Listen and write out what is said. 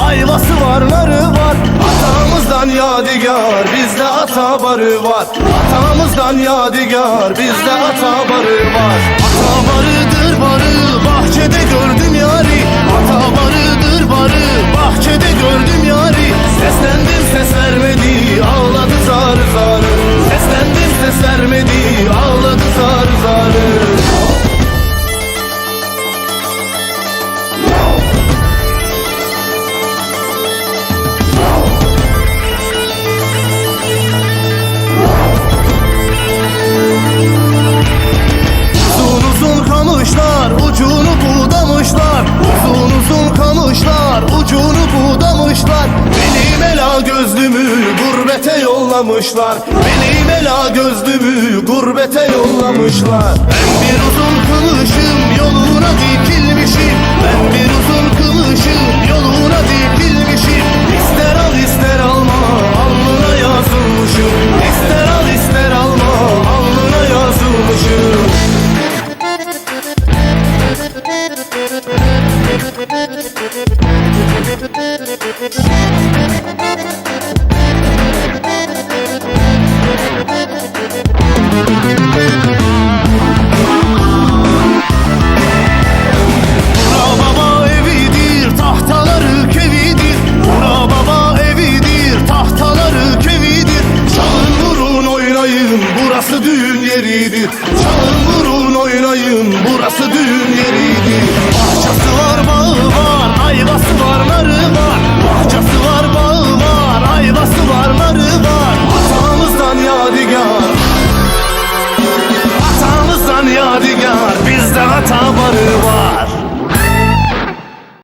Ayvası var narı var. Atamızdan yadigar bizde ata barı var. Atamızdan yadigar bizde ata barı var. Ata barıdır barı var. Gözlümü gurbete yollamışlar. Benim ela gözlümü gurbete yollamışlar Burası düğün yeridir Çalın vurun oynayın. Burası düğün yeridir